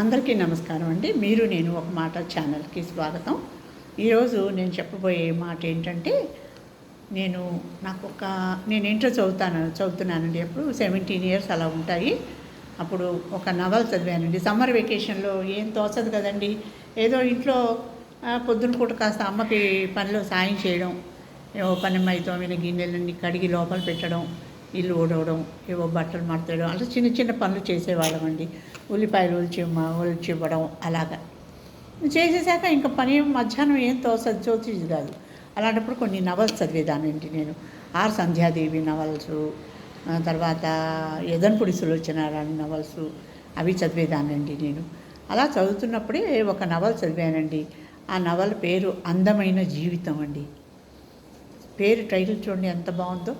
అందరికీ నమస్కారం అండి. మీరు నేను ఒక మాట ఛానల్కి స్వాగతం. ఈరోజు నేను చెప్పబోయే మాట ఏంటంటే నేను నాకు ఒక నేను ఇంటర్ చదువుతాను చదువుతున్నానండి. అప్పుడు సెవెంటీన్ ఇయర్స్ అలా ఉంటాయి. అప్పుడు ఒక నవల్ చదివానండి. సమ్మర్ వెకేషన్లో ఏం తోచదు కదండి. ఏదో ఇంట్లో పొద్దున పూట కాస్త అమ్మకి పనిలో సాయం చేయడం ఏవో పని తోమిన గిన్నెలన్నీ కడిగి లోపల పెట్టడం ఇల్లు ఊడవడం ఏవో బట్టలు మడతడం అలా చిన్న చిన్న పనులు చేసేవాళ్ళం అండి ఉల్లిపాయలు ఒలిచి ఉల్చివ్వడం ఇవ్వడం అలాగా. చేసేసాక ఇంకా పని మధ్యాహ్నం ఏం తోసది చోతిది కాదు. అలాంటప్పుడు కొన్ని నవల్స్ చదివేదానండి నేను. ఆర్ సంధ్యాదేవి నవల్స్ తర్వాత యదన్పుడి సులోచనారాయణ నవల్స్ అవి చదివేదానండి నేను. అలా చదువుతున్నప్పుడే ఒక నవల్ చదివానండి. ఆ నవల పేరు అందమైన జీవితం అండి పేరు టైటిల్ చూడండి ఎంత బాగుందో.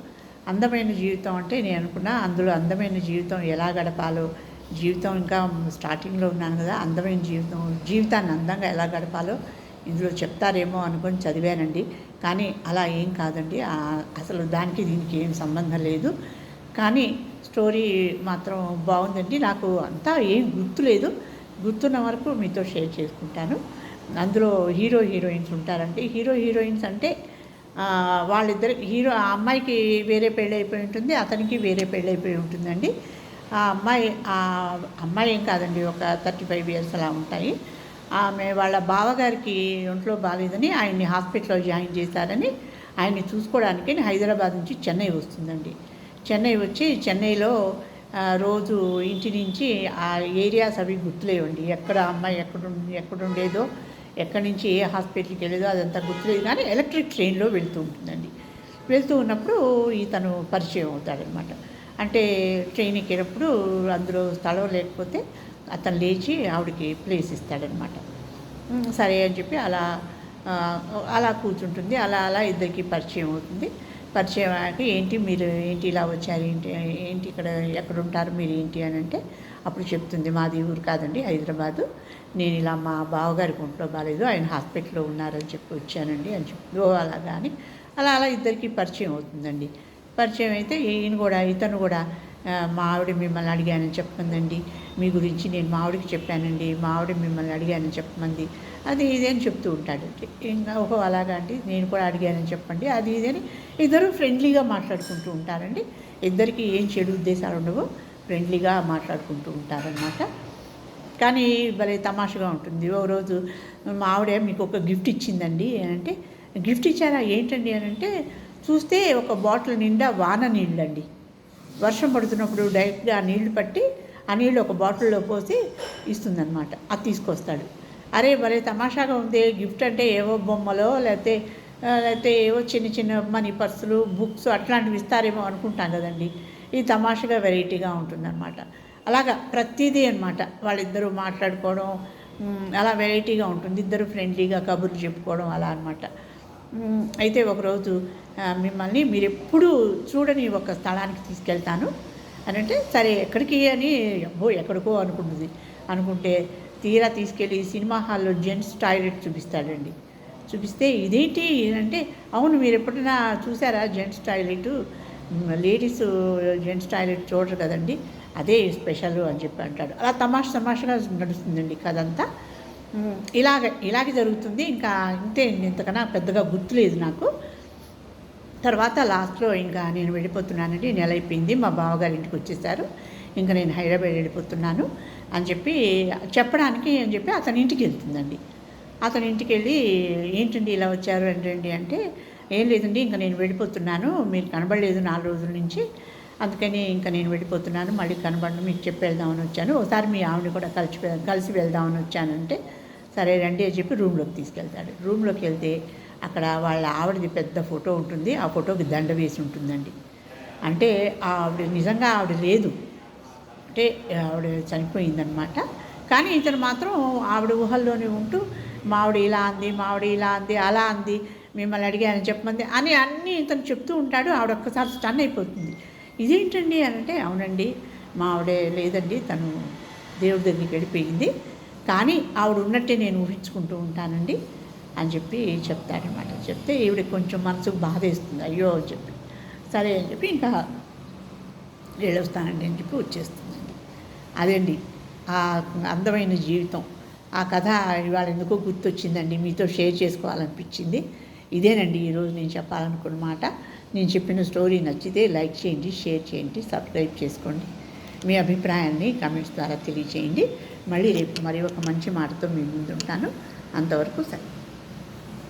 అందమైన జీవితం అంటే నేను అనుకున్నా అందులో అందమైన జీవితం ఎలా గడపాలో జీవితం ఇంకా స్టార్టింగ్లో ఉన్నాను కదా అందమైన జీవితం జీవితాన్ని అందంగా ఎలా గడపాలో ఇందులో చెప్తారేమో అనుకొని చదివానండి. కానీ అలా ఏం కాదండి. అసలు దానికి దీనికి ఏం సంబంధం లేదు. కానీ స్టోరీ మాత్రం బాగుందండి. నాకు అంతా ఏం గుర్తులేదు గుర్తున్న వరకు మీతో షేర్ చేసుకుంటాను. అందులో హీరో హీరోయిన్స్ ఉంటారండి. హీరో హీరోయిన్స్ అంటే వాళ్ళిద్దరు హీరో ఆ అమ్మాయికి వేరే పెళ్ళి అయిపోయి ఉంటుంది అతనికి వేరే పెళ్ళి అయిపోయి ఉంటుందండి. ఆ అమ్మాయి ఆ అమ్మాయి ఏం కాదండి ఒక థర్టీ ఫైవ్ ఇయర్స్ అలా ఉంటాయి. ఆమె వాళ్ళ బావగారికి ఒంట్లో బాగలేదని ఆయన్ని హాస్పిటల్లో జాయిన్ చేశారని ఆయన్ని చూసుకోవడానికి హైదరాబాద్ నుంచి చెన్నై వస్తుందండి. చెన్నై వచ్చి చెన్నైలో రోజు ఇంటి నుంచి ఆ ఏరియాస్ అవి గుర్తులేవండి. ఎక్కడ అమ్మాయి ఎక్కడ ఎక్కడుండేదో ఎక్కడి నుంచి ఏ హాస్పిటల్కి వెళ్ళేదో అదంతా గుర్తులేదు కానీ ఎలక్ట్రిక్ ట్రైన్లో వెళ్తూ ఉంటుందండి. వెళ్తూ ఉన్నప్పుడు ఇతను పరిచయం అవుతాడనమాట. అంటే ట్రైన్ ఎక్కినప్పుడు అందులో స్థలం లేకపోతే అతను లేచి ఆవిడకి ప్లేస్ ఇస్తాడనమాట. సరే అని చెప్పి అలా అలా కూర్చుంటుంది. అలా అలా ఇద్దరికి పరిచయం అవుతుంది. పరిచయం అయ్యాక ఏంటి మీరు ఏంటి ఇలా వచ్చారు? ఏంటి ఏంటి ఇక్కడ ఎక్కడ ఉంటారు మీరు ఏంటి? అని అంటే అప్పుడు చెప్తుంది మాది ఊరు కాదండి హైదరాబాదు. నేను ఇలా మా బావగారికి ఒంట్లో బాగాలేదు ఆయన హాస్పిటల్లో ఉన్నారని చెప్పి వచ్చానండి అని చెప్తుంది ఓ అలాగా అని. అలా అలా ఇద్దరికి పరిచయం అవుతుందండి. పరిచయం అయితే ఈయన కూడా ఇతను కూడా మా ఆవిడ మిమ్మల్ని అడిగానని చెప్పమందండి. మీ గురించి నేను మా ఆవిడకి చెప్పానండి మా ఆవిడ మిమ్మల్ని అడిగానని చెప్పమంది. అది ఇదేని అని చెప్తూ ఉంటాడు. ఇంకా ఓహో అలాగా అండి నేను కూడా అడిగానని చెప్పండి. అది ఇది అని ఇద్దరు ఫ్రెండ్లీగా మాట్లాడుకుంటూ ఉంటారండి. ఇద్దరికి ఏం చెడు ఉద్దేశాలు ఉండవు ఫ్రెండ్లీగా మాట్లాడుకుంటూ ఉంటారనమాట కానీ భలే తమాషగా ఉంటుంది. ఓ రోజు మా ఆవిడ మీకు ఒక గిఫ్ట్ ఇచ్చిందండి అంటే గిఫ్ట్ ఇచ్చారా? ఏంటండి అని అంటే చూస్తే ఒక బాటిల్ నిండా వాన నీళ్ళండి. వర్షం పడుతున్నప్పుడు డైరెక్ట్గా నీళ్ళు పట్టి ఆ నీళ్ళు ఒక బాటిల్లో పోసి ఇస్తుందన్నమాట. అది తీసుకొస్తాడు. అరే భలే తమాషాగా ఉంది. గిఫ్ట్ అంటే ఏవో బొమ్మలో లేకపోతే లేకపోతే ఏవో చిన్న చిన్న మనీ పర్సులు బుక్స్ అట్లాంటివి ఇస్తారేమో అనుకుంటాం కదండి. ఇది తమాషగా వెరైటీగా ఉంటుందన్నమాట. అలాగా ప్రతిదీ అనమాట వాళ్ళిద్దరూ మాట్లాడుకోవడం అలా వెరైటీగా ఉంటుంది. ఇద్దరు ఫ్రెండ్లీగా కబుర్లు చెప్పుకోవడం అలా అనమాట అయితే ఒకరోజు మిమ్మల్ని మీరు ఎప్పుడూ చూడని ఒక స్థలానికి తీసుకెళ్తాను. అని అంటే సరే ఎక్కడికి అని అబ్బో ఎక్కడికో అనుకుంటుంది. అనుకుంటే తీరా తీసుకెళ్ళి సినిమా హాల్లో జెంట్స్ టాయిలెట్ చూపిస్తాడండి. చూపిస్తే ఇదేంటి అంటే అవును మీరు ఎప్పుడైనా చూసారా gents toilet? Ladies gents toilet చూడరు కదండి. అదే స్పెషల్ అని చెప్పి అంటాడు. అలా తమాష తమాషగా నడుస్తుందండి కథ అంతా. ఇలాగ ఇలాగే జరుగుతుంది. ఇంకా ఇంతే ఇంతకన్నా పెద్దగా గుర్తులేదు నాకు. తర్వాత లాస్ట్లో ఇంకా నేను వెళ్ళిపోతున్నానండి. నెల అయిపోయింది. మా బావగారి ఇంటికి వచ్చేసారు. ఇంకా నేను హైదరాబాద్ వెళ్ళిపోతున్నాను అని చెప్పి చెప్పడానికి అని చెప్పి అతని ఇంటికి వెళ్తుందండి. అతని ఇంటికి వెళ్ళి ఏంటండి ఇలా వచ్చారు? ఏంటండి అంటే ఏం లేదండి ఇంకా నేను వెళ్ళిపోతున్నాను. మీరు కనబడలేదు నాలుగు రోజుల నుంచి. అందుకని ఇంకా నేను వెళ్ళిపోతున్నాను. మళ్ళీ కనబడను మీకు చెప్పి వెళ్దామని వచ్చాను. ఒకసారి మీ ఆవిడ కూడా కలిసి కలిసి వెళ్దామని వచ్చానంటే సరే రండి అని చెప్పి రూమ్లోకి తీసుకెళ్తాడు. రూమ్లోకి వెళ్తే అక్కడ వాళ్ళ ఆవిడది పెద్ద ఫోటో ఉంటుంది. ఆ ఫోటోకి దండ వేసి ఉంటుందండి. అంటే ఆవిడ నిజంగా ఆవిడ లేదు. అంటే ఆవిడ చనిపోయిందనమాట కానీ ఇతను మాత్రం ఆవిడ ఊహల్లోనే ఉంటూ మావిడ ఇలా అంది మావిడ ఇలా అంది అలా అంది మిమ్మల్ని అడిగాను చెప్పమంది. అని అన్నీ ఇతను చెప్తూ ఉంటాడు. ఆవిడ ఒక్కసారి స్టన్ అయిపోతుంది. ఇదేంటండి అని అంటే అవునండి మా ఆవిడే లేదండి తను దేవుడి దగ్గరికి వెళ్ళిపోయింది. కానీ ఆవిడ ఉన్నట్టే నేను ఊహించుకుంటూ ఉంటానండి అని చెప్పి చెప్తాడనమాట చెప్తే ఈవిడ కొంచెం మనసుకు బాధేస్తుంది అయ్యో అని చెప్పి. సరే అని చెప్పి ఇంకా వెళ్ళొస్తానండి అని చెప్పి వచ్చేస్తుందండి అదండి ఆ అందమైన జీవితం. ఆ కథ ఇవాళ ఎందుకో గుర్తొచ్చిందండి. మీతో షేర్ చేసుకోవాలనిపించింది. ఇదేనండి ఈరోజు నేను చెప్పాలనుకున్న మాట. నేను చెప్పిన స్టోరీ నచ్చితే లైక్ చేయండి షేర్ చేయండి సబ్స్క్రైబ్ చేసుకోండి. మీ అభిప్రాయాన్ని కమెంట్స్ ద్వారా తెలియచేయండి. మళ్ళీ రేపు మరి ఒక మంచి మాటతో మీ ముందుంటాను. అంతవరకు సరే.